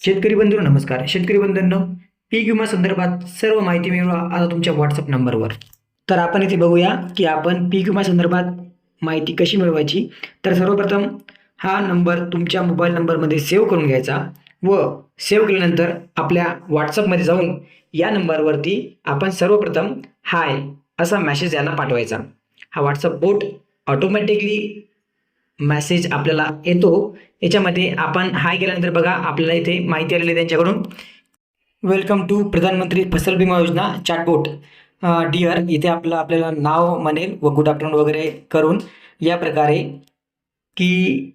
शेतकरी बंधू नमस्कार. शेतकरी बंधूंनो पीक विमा संदर्भात सर्व माहिती मिळवा आता तुमच्या व्हॉट्सअप नंबरवर. तर आपण इथे बघूया की आपण पीक विमा संदर्भात माहिती कशी मिळवायची? तर सर्वप्रथम हा नंबर तुमच्या मोबाईल नंबरमध्ये सेव्ह करून घ्यायचा व सेव्ह केल्यानंतर आपल्या व्हॉट्सअपमध्ये जाऊन या नंबरवरती आपण सर्वप्रथम हाय असा मॅसेज यांना पाठवायचा. हा व्हॉट्सअप बोट ऑटोमॅटिकली मेसेज आपल्याला येतो. याच्यामध्ये आपण हाय केल्यानंतर बघा आपल्याला इथे माहिती आलेली आहे त्यांच्याकडून. वेलकम टू प्रधानमंत्री फसल विमा योजना चॅटबोट डिअर इथे आपलं आपल्याला नाव म्हणेल व गुड आफ्टरनून वगैरे करून. या प्रकारे की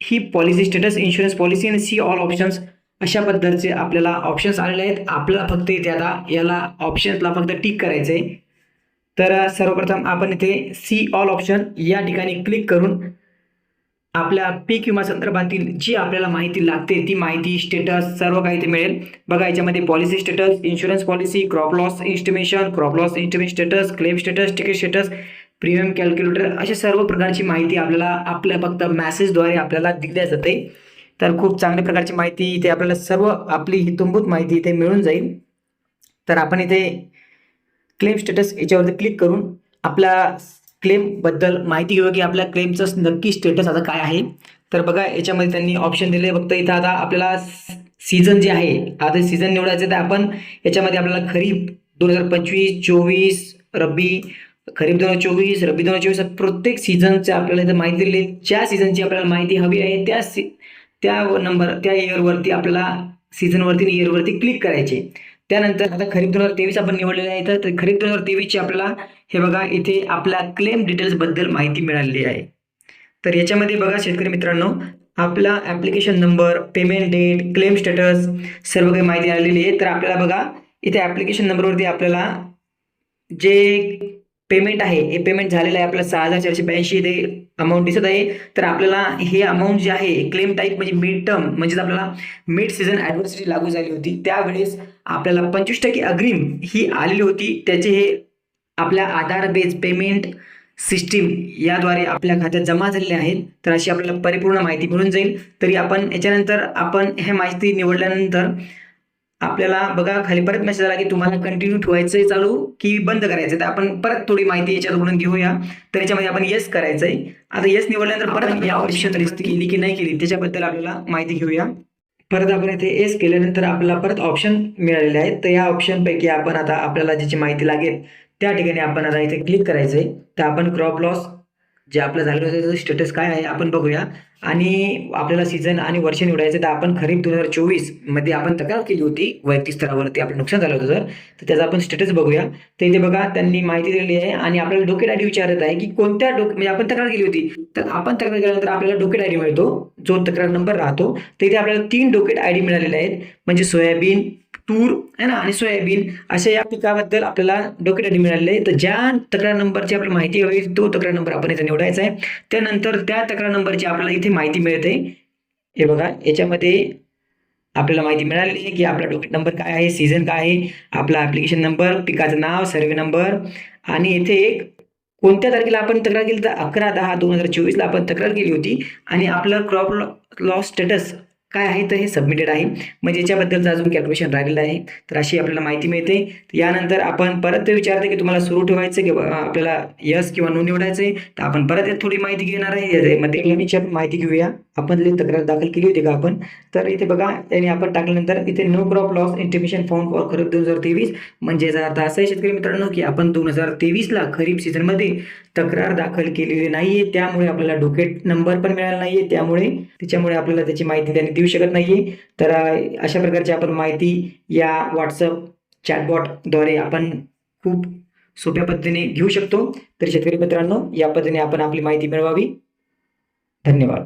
ही पॉलिसी स्टेटस इन्शुरन्स पॉलिसी आणि सी ऑल ऑप्शन्स अशा पद्धतीचे आपल्याला ऑप्शन्स आलेले आहेत. आपल्याला फक्त इथे आता याला ऑप्शन्सला फक्त टिक करायचं आहे तर सर्वप्रथम आपण इथे सी ऑल ऑप्शन या ठिकाणी क्लिक करून आपल्या पीक विमा संदर्भातील जी आपल्याला माहिती लागते ती माहिती स्टेटस सर्व काही इथे मिळेल. बघा याच्यामध्ये policy status insurance policy crop loss estimation crop loss estimation status claim status ticket status premium calculator अशा सर्व प्रकारची माहिती आपल्याला आपल्या फक्त मॅसेजद्वारे आपल्याला दिल्या जाते. तर खूप चांगल्या प्रकारची माहिती इथे आपल्याला सर्व आपली हितंभूत माहिती इथे मिळून जाईल. तर आपण इथे क्लेम स्टेटस याच्यावरती क्लिक करून आपल्या क्लेमबद्दल माहिती घेऊ की आपल्या क्लेमचं नक्की स्टेटस आता काय आहे. तर बघा याच्यामध्ये त्यांनी ऑप्शन दिले. फक्त इथं आता आपल्याला सीझन जे आहे आता सीझन निवडायचं तर आपण याच्यामध्ये आपल्याला खरीप दोन हजार पंचवीस चोवीस रब्बी खरीप दोन हजार चोवीस रब्बी दोन हजार चोवीस प्रत्येक सीझनचे आपल्याला इथं माहिती दिली ज्या सीझनची आपल्याला माहिती हवी आहे त्या सी त्या नंबर त्या इयरवरती आपल्याला सीझनवरती इयरवरती क्लिक करायचे. त्यानंतर आता खरीप दोन हजार तेवीस आपण निवडलेलं आहे तर खरीप दोन हजार तेवीसची आपल्याला हे बघा इथे आपल्या क्लेम डिटेल्सबद्दल माहिती मिळालेली आहे. तर याच्यामध्ये बघा शेतकरी मित्रांनो आपला application number payment date claim status सर्व काही माहिती आलेली आहे. तर आपल्याला बघा इथे ॲप्लिकेशन नंबरवरती आपल्याला जे पेमेंट आहे हे पेमेंट झालेलं आहे आपल्याला सहा हजार चारशे ब्याऐंशी ते अमाऊंट दिसत आहे. तर आपल्याला हे अमाऊंट जे आहे क्लेम टाईप म्हणजे मिड टर्म म्हणजेच आपल्याला मिड सीझन ॲडव्हर्सिटी लागू झाली होती. त्यावेळेस आपल्याला पंचवीस टक्के अग्रिम ही आलेली होती. त्याचे हे आपल्या आधार बेस पेमेंट सिस्टीम याद्वारे आपल्या खात्यात जमा झालेले आहेत. तर अशी आपल्याला परिपूर्ण माहिती मिळून जाईल. तरी आपण याच्यानंतर आपण हे माहिती निवडल्यानंतर आपल्याला बघा खाली परत मेसेज आला की तुम्हाला कंटिन्यू ठेवायचं आहे चालू की बंद करायचं तर आपण परत थोडी माहिती याच्याकडून घेऊया. तर याच्यामध्ये आपण येस करायचं आहे आता येस निवडल्यानंतर परत या ऑप्शन रिस्क केली की नाही केली त्याच्याबद्दल आपल्याला माहिती घेऊया. परत आपण इथे येस केल्यानंतर आपल्याला परत ऑप्शन मिळालेले आहेत. तर या ऑप्शनपैकी आपण आता आपल्याला ज्याची माहिती लागेल त्या ठिकाणी आपण आता इथे क्लिक करायचं आहे तर आपण क्रॉप लॉस जे आपलं झालेलं होतं त्याचं स्टेटस काय आहे आपण बघूया. आणि आपल्याला सीझन आणि वर्ष निवडायचं तर आपण खरीप दोन हजार चोवीसमध्ये आपण तक्रार केली होती वैयक्तिक स्तरावरती आपलं नुकसान झालं होतं जर तर त्याचा आपण स्टेटस बघूया. तर इथे बघा त्यांनी माहिती दिलेली आहे आणि आपल्याला डोकेट डायरी विचारत आहे की कोणत्या डोक म्हणजे आपण तक्रार केली होती. तर आपण तक्रार केल्यानंतर आपल्याला डोकेट डायरी मिळतो जो तक्रार नंबर राहतो तर इथे आपल्याला तीन डोकेट आयडी मिळालेले आहेत. म्हणजे सोयाबीन तूर आहे ना? आणि सोयाबीन अशा या पिकाबद्दल आपल्याला डोकेट आयडी मिळालेले आहे. तर ज्या तक्रार नंबरची आपल्याला माहिती हवी तो तक्रार नंबर आपण इथे निवडायचा आहे. त्यानंतर त्या तक्रार नंबरची आपल्याला इथे माहिती मिळते. हे बघा याच्यामध्ये आपल्याला माहिती मिळाली आहे की आपला डोके नंबर काय आहे सीझन काय आहे आपला ॲप्लिकेशन नंबर पिकाचं नाव सर्वे नंबर आणि इथे एक कोणत्या तारखेला आपण तक्रार केली? तर अकरा दहा दोन हजार चोवीसला आपण तक्रार केली होती. आणि आपलं क्रॉप लॉस स्टेटस काय आहे तर हे सबमिटेड आहे. म्हणजे याच्याबद्दलचं अजून कॅल्क्युलेशन राहिलेलं आहे. तर अशी आपल्याला माहिती मिळते. यानंतर आपण परत ते विचारते की तुम्हाला सुरू ठेवायचं की बा- आपल्याला यस किंवा नो निवडायचं आहे तर आपण परत यात थोडी माहिती घेणार आहे. आपण माहिती घेऊया. आपण तक्रार दाखल केली होती का आपण? तर इथे बघा त्याने आपण टाकल्यानंतर इथे no crop loss intimation form for kharif दोन हजार तेवीस. म्हणजे याचा अर्थ असा आहे शेतकरी मित्रांनो की आपण दोन हजार तेवीसला खरीप सीझनमध्ये तक्रार दाखल केलेली नाही आहे त्यामुळे आपल्याला डोकेट नंबर पण मिळाला नाही आहे त्यामुळे त्याच्यामुळे आपल्याला त्याची माहिती त्यांनी देऊ शकत नाही आहे तर अशा प्रकारची आपण माहिती या व्हॉट्सअप चॅटबॉटद्वारे आपण खूप सोप्या पद्धतीने घेऊ शकतो. तर शेतकरी मित्रांनो या पद्धतीने आपण आपली माहिती मिळवावी. धन्यवाद.